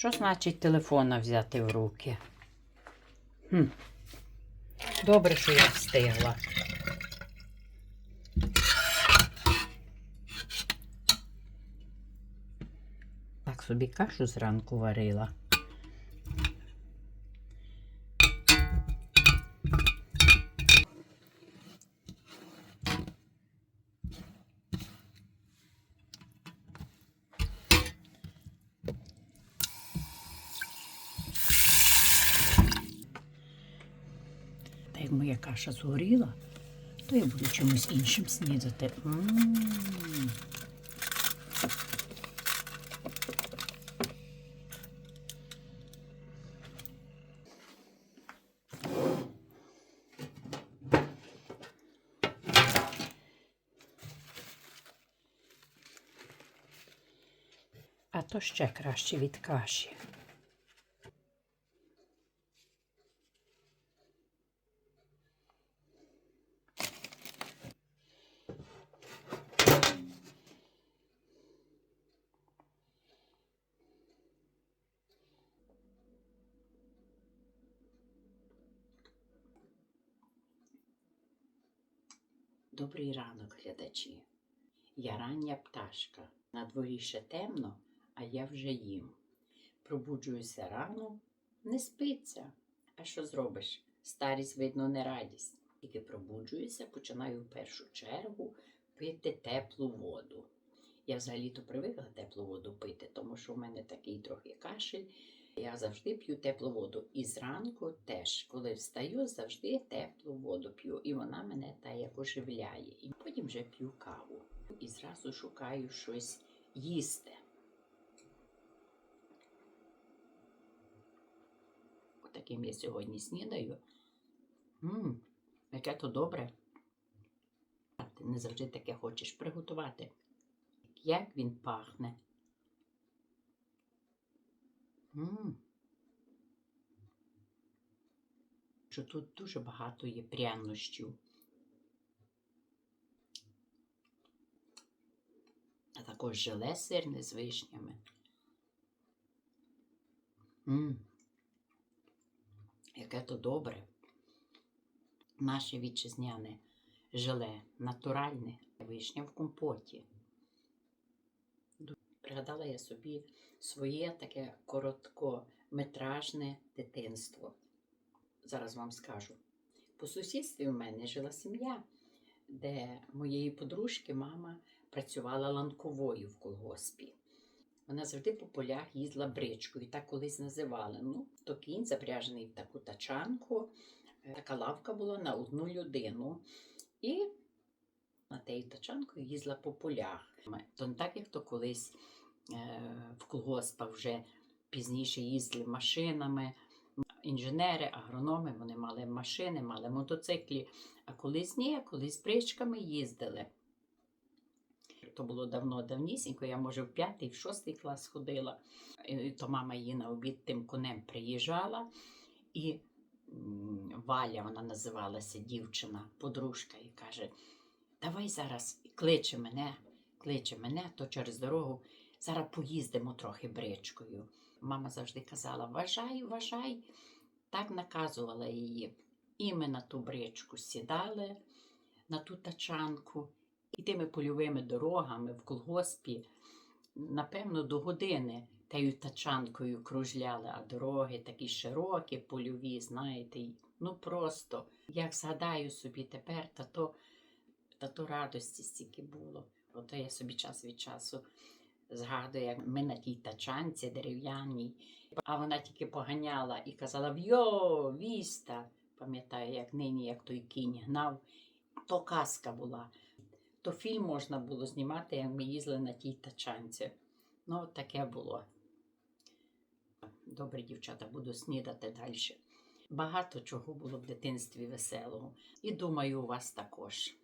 Що значить телефона взяти в руки? Хм. Добре, що я встигла. Так собі кашу зранку варила. Моя каша згоріла, то я буду чимось іншим снідати. М. А то ще краще від каші. Добрий ранок, глядачі. Я рання пташка. На дворі ще темно, а я вже їм. Пробуджуюся рано, не спиться. А що зробиш? Старість, видно, не радість. Тільки пробуджуюся, починаю в першу чергу пити теплу воду. Я взагалі-то привикла теплу воду пити, тому що в мене такий трохи кашель. Я завжди п'ю теплу воду. І зранку теж, коли встаю, завжди теплу воду п'ю. І вона мене та як оживляє. І потім вже п'ю каву. І зразу шукаю щось їсти. Таким я сьогодні снідаю. Мм, яке то добре. Ти не завжди таке хочеш приготувати. Як він пахне. Мм. Що тут дуже багато є прянощів. А також желе сирне з вишнями. Мм. Яке то добре. Наше вітчизняне желе натуральне вишня в компоті. Пригадала я собі своє таке короткометражне дитинство. Зараз вам скажу. По сусідстві в мене жила сім'я, де моєї подружки мама працювала ланковою в колгоспі. Вона завжди по полях їздила бричкою, так колись називали. Ну, то кінь запряжений в таку тачанку. Е, Така лавка була на одну людину. І на тією тачанкою їздила по полях. То так, як то колись в колгоспах вже пізніше їздили машинами. Інженери, агрономи, вони мали машини, мали мотоциклі. А колись ні, колись бричками їздили. То було давно давнісінько, я може в п'ятий, в шостий клас ходила. І То мама її на обід тим конем приїжджала. І Валя, вона називалася дівчина, подружка, і каже: Давай зараз кличе мене, кличе мене, то через дорогу. Зараз поїздимо трохи бричкою. Мама завжди казала: Вважай, вважай. Так наказувала її. І ми на ту бричку сідали, на ту тачанку, і тими польовими дорогами в колгоспі, напевно, до години тією тачанкою кружляли, а дороги такі широкі, польові, знаєте, ну просто, як згадаю собі тепер, та то, та то радості стільки було. Ото я собі час від часу згадую, як ми на тій тачанці дерев'яній, а вона тільки поганяла і казала Вйо, віста. Пам'ятаю, як нині, як той кінь гнав, то казка була. То фільм можна було знімати, як ми їздили на тій тачанці. Ну, таке було. Добре, дівчата, буду снідати далі. Багато чого було в дитинстві веселого. І думаю, у вас також.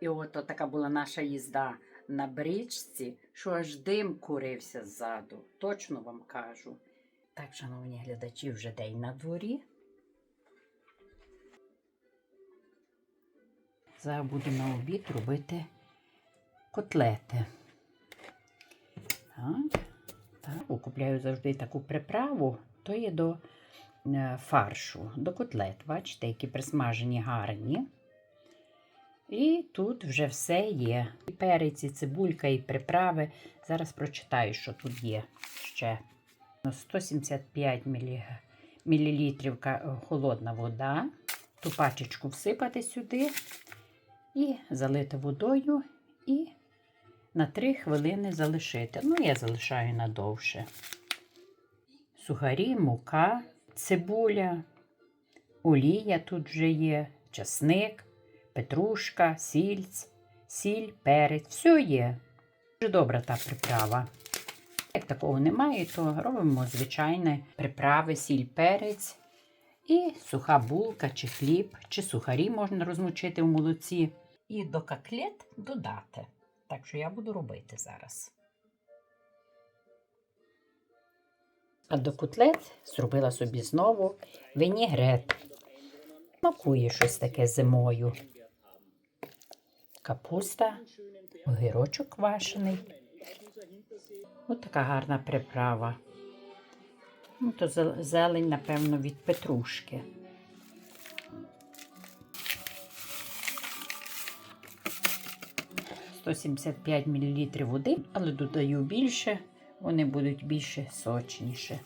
І от така була наша їзда на бричці, що аж дим курився ззаду. Точно вам кажу. Так, шановні глядачі, вже день на дворі. Зараз буду на обід робити котлети. Так. Так, купляю завжди таку приправу, то є до е, фаршу, до котлет. Бачите, які присмажені гарні. І тут вже все є. І перець, і цибулька, і приправи. Зараз прочитаю, що тут є ще. 175 мл, мілілітрів холодна вода. Ту пачечку всипати сюди і залити водою і на 3 хвилини залишити. Ну, я залишаю надовше. Сухарі, мука, цибуля, олія тут вже є, часник, петрушка, сільць, сіль, перець. Все є. Дуже добра та приправа. Як такого немає, то робимо звичайне приправи, сіль, перець і суха булка чи хліб, чи сухарі можна розмочити в молоці. І до котлет додати. Так що я буду робити зараз. А до котлет зробила собі знову вінігрет. Смакує щось таке зимою. Капуста, огірочок квашений. Ось така гарна приправа. Ну, то зелень, напевно, від петрушки. – 175 мл води, але додаю більше, вони будуть більше сочніше.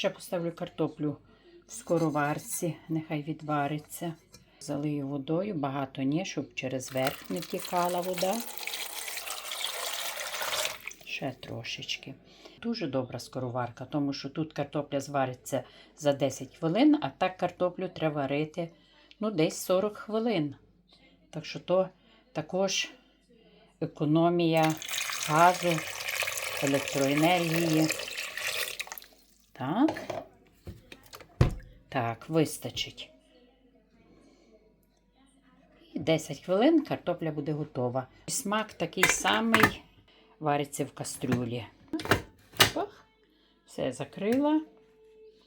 Ще поставлю картоплю в скороварці, нехай відвариться. Залию водою, багато ні, щоб через верх не тікала вода. Ще трошечки. Дуже добра скороварка, тому що тут картопля звариться за 10 хвилин, а так картоплю треба варити ну, десь 40 хвилин. Так що то також економія газу, електроенергії. Так. Так, вистачить. І 10 хвилин картопля буде готова. Смак такий самий вариться в кастрюлі. Пах. Все закрила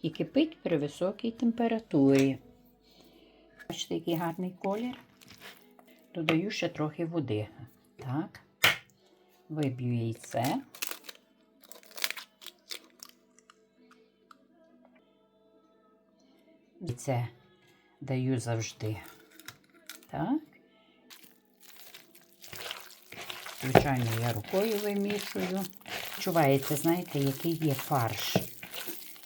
і кипить при високій температурі. Бачите, який гарний колір. Додаю ще трохи води. Так. Виб'ю яйце. І це даю завжди. Так. Звичайно, я рукою вимішую. Чуваєте, знаєте, який є фарш.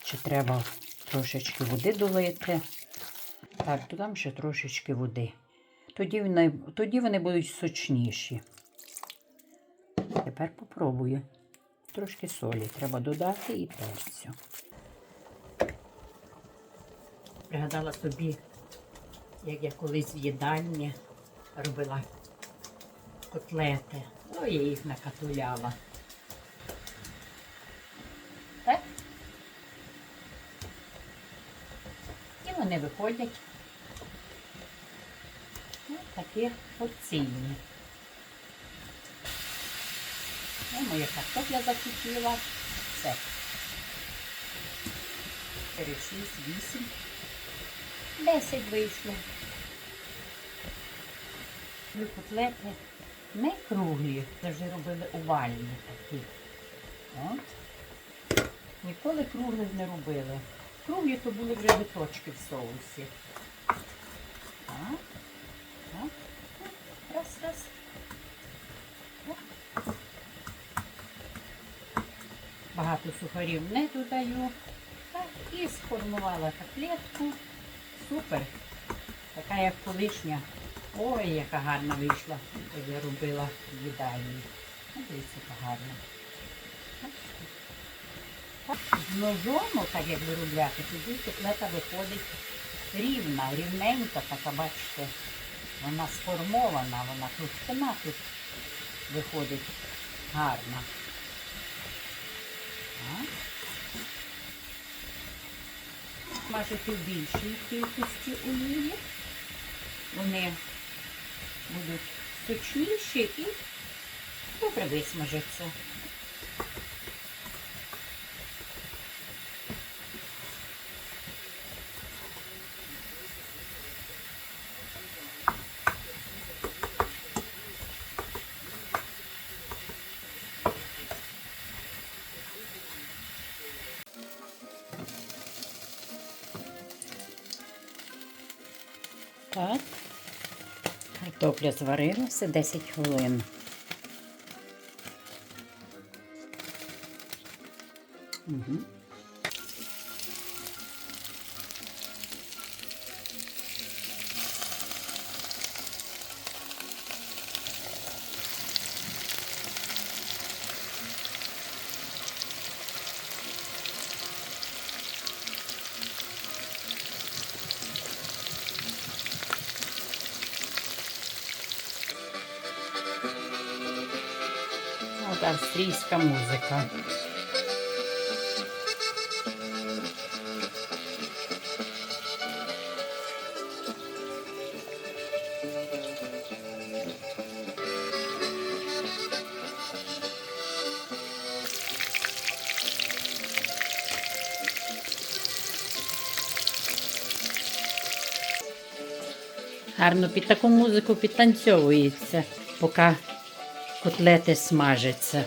Чи треба трошечки води долити. Так, додам ще трошечки води. Тоді вони, тоді вони будуть сочніші. Тепер попробую. Трошки солі треба додати і перцю. Пригадала собі, як я колись в їдальні робила котлети. Ну, я їх накатуляла. Так? І вони виходять ось такі порційні. Ну, моя картопля закипіла. Все. 4, 6, 8. 10 вийшло. Котлети не круглі, завжди робили овальні такі. От. Ніколи круглих не робили. Круглі то були вже биточки в соусі. Так. Так. Раз, раз. Багато сухарів не додаю. Так, і сформувала котлетку. Супер. Така як колишня. Ой, яка гарна вийшла, я робила в їдальні. Ну, Дивіться, яка гарна. Ножом, так як виробляти, тоді котлета виходить рівна, рівненька, така, бачите, вона сформована, вона товщина тут виходить гарна. Так. Смажити в більшій кількості олії. Вони будуть сочніші і добре висмажаться. Картопля зварилася 10 хвилин. Австрійська музика. Гарно під таку музику підтанцьовується, поки котлети смажаться.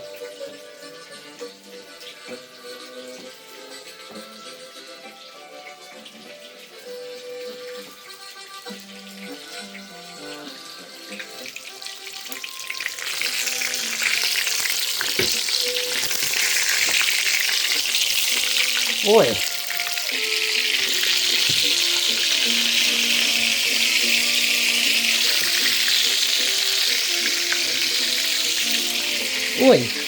Ой. Ой.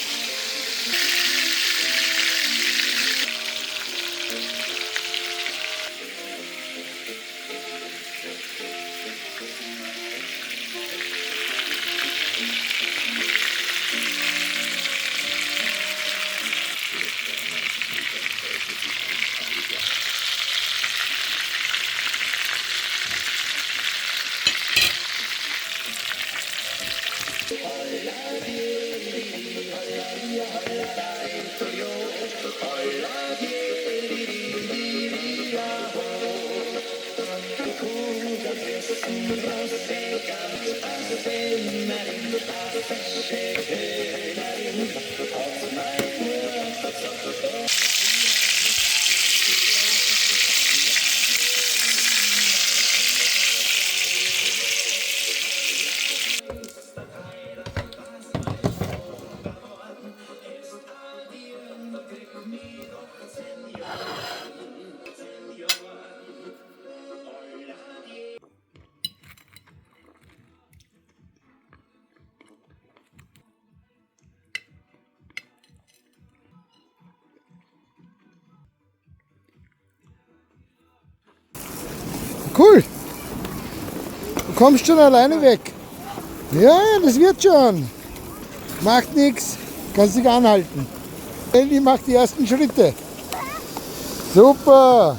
Cool. Du kommst schon alleine weg. Ja, das wird schon. Macht nichts. Kannst dich anhalten. Elli macht die ersten Schritte. Super.